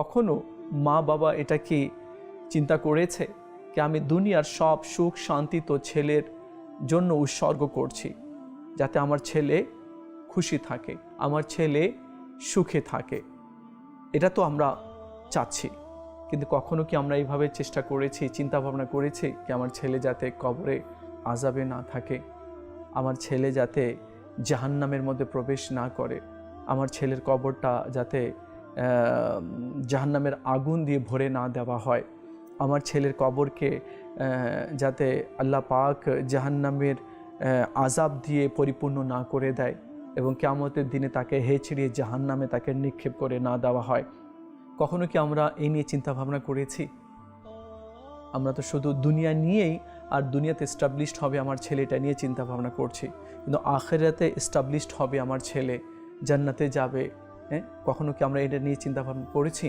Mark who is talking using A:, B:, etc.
A: কখনো মা বাবা এটা কি চিন্তা করেছে কি আমি দুনিয়ার সব সুখ শান্তি তো ছেলের জন্য উৎসর্গ করছি, যাতে আমার ছেলে খুশি থাকে, আমার ছেলে সুখে থাকে? এটা তো আমরা চাচ্ছি, কিন্তু কখনো কি আমরা এইভাবে চেষ্টা করেছি চিন্তা ভাবনা করেছি কি আমার ছেলে যাতে কবরে আজাবে না থাকে, আমার ছেলে যাতে জাহান্নামের মধ্যে প্রবেশ না করে, আমার ছেলের কবরটা যাতে জাহান্নামের আগুন দিয়ে ভরে না দেওয়া হয়। আমার ছেলের কবরকে যাতে আল্লাহ পাক জাহান্নামের আজাব দিয়ে পরিপূর্ণ না করে দেয় এবং কেয়ামতের দিনে তাকে হেঁচড়িয়ে জাহান্নামে তাকে নিক্ষেপ করে না দেওয়া হয়। কখনো কি আমরা এই নিয়ে চিন্তাভাবনা করেছি? আমরা তো শুধু দুনিয়া নিয়েই আর দুনিয়াতে এস্টাবলিশড হবে আমার ছেলে এটা নিয়ে চিন্তা ভাবনা করছি। কিন্তু আখেরাতে এস্টাবলিশড হবে আমার ছেলে, জান্নাতে যাবে। হ্যাঁ? কখনো কি আমরা এটা নিয়ে চিন্তা ভাবনা করেছি?